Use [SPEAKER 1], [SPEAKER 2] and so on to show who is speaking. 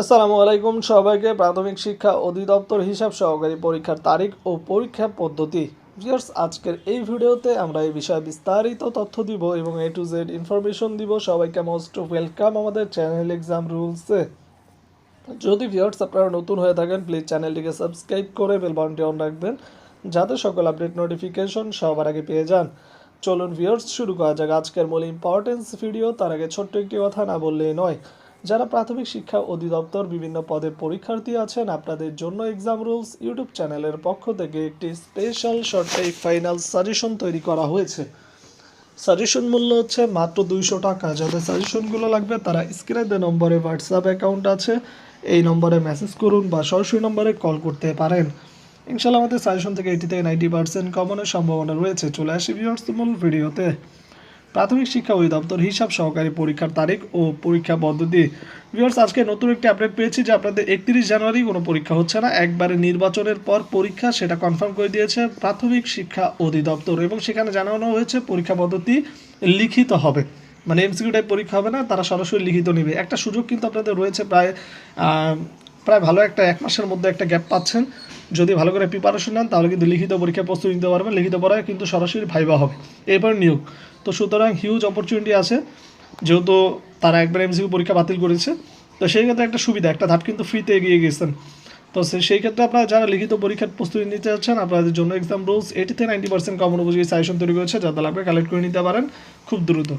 [SPEAKER 1] আসসালামু আলাইকুম সবাইকে প্রাথমিক শিক্ষা অধিদপ্তর হিসাব সহকারী পরীক্ষার তারিখ ও পরীক্ষা পদ্ধতি। ভিউয়ার্স, আজকের এই ভিডিওতে আমরা এই বিষয়ে বিস্তারিত তথ্য দিব এবং এ টু জেড ইনফরমেশন দিব। সবাইকে মোস্ট ওয়েলকাম আমাদের চ্যানেল এক্সাম রুলসে যদি ভিউয়ার্স আপনারা নতুন হয়ে থাকেন প্লিজ চ্যানেলটিকে সাবস্ক্রাইব করে বেল বাটনটি অন রাখবেন, যাতে সকল আপডেট নোটিফিকেশন সবার আগে পেয়ে যান। চলুন ভিউয়ার্স, শুরু করা যাক। আজকের মূল ইম্পর্টেন্স ভিডিও তার আগে ছোট্ট একটি কথা না বললেই নয়। যারা প্রাথমিক শিক্ষা অধিদপ্তর, বিভিন্ন পদে পরীক্ষার্থী আছেন, আপনাদের জন্য এক্সাম রুলস ইউটিউব চ্যানেলের পক্ষ থেকে একটি স্পেশাল শর্টে ফাইনাল সাজেশন তৈরি করা হয়েছে। সাজেশন মূল্য হচ্ছে মাত্র দুইশো টাকা। যাদের সাজেশনগুলো লাগবে, তারা স্ক্রিনে যে নম্বরে হোয়াটসঅ্যাপ অ্যাকাউন্ট আছে। এই নম্বরে মেসেজ করুন বা সরাসরি নম্বরে কল করতে পারেন। ইনশাল্লাহ আমাদের সাজেশন থেকে এইটি থেকে নাইনটি পার্সেন্ট কমনের সম্ভাবনা রয়েছে। চলে আসি ভিউয়ার্স মূল ভিডিওতে প্রাথমিক শিক্ষা অধিদপ্তর হিসাব সহকারী পরীক্ষার তারিখ ও পরীক্ষা পদ্ধতি। ভিউয়ার্স আজকে নতুন একটি আপডেট পেয়েছি যে আপনাদের একত্রিশ জানুয়ারি কোনো পরীক্ষা হচ্ছে না। একবারে নির্বাচনের পর পরীক্ষা সেটা কনফার্ম করে দিয়েছে প্রাথমিক শিক্ষা অধিদপ্তর এবং সেখানে জানানো হয়েছে পরীক্ষা পদ্ধতি লিখিত হবে। মানে এমসিকিউ টাইপ পরীক্ষা হবে না, তারা সরাসরি লিখিত নেবে। একটা সুযোগ কিন্তু আপনাদের রয়েছে প্রায় প্রায় ভালো একটা এক মাসের মধ্যে একটা গ্যাপ পাচ্ছেন। যদি ভালো করে প্রিপারেশন নেন, তাহলে কিন্তু লিখিত পরীক্ষা প্রস্তুতি নিতে পারবেন। লিখিত পড়ায় কিন্তু সরাসরি ভাইবা হবে। এরপর নিয়োগ। তো সুতরাং হিউজ অপরচুনিটি আছে। যেহেতু তারা একবার এমসিকিউ পরীক্ষা বাতিল করেছে, তো সেই ক্ষেত্রে একটা সুবিধা, একটা ধাপ কিন্তু ফ্রিতে এগিয়ে গেছেন। তো সেই ক্ষেত্রে আপনারা যারা লিখিত পরীক্ষার প্রস্তুতি নিতে চাচ্ছেন, আপনাদের জন্য এক্সাম রুলস এইটিতে নাইনটি পার্সেন্ট কমন উপযোগী সাজেশন তৈরি করেছে যাতে লাগবে কালেক্ট করে নিতে পারেন খুব দ্রুত।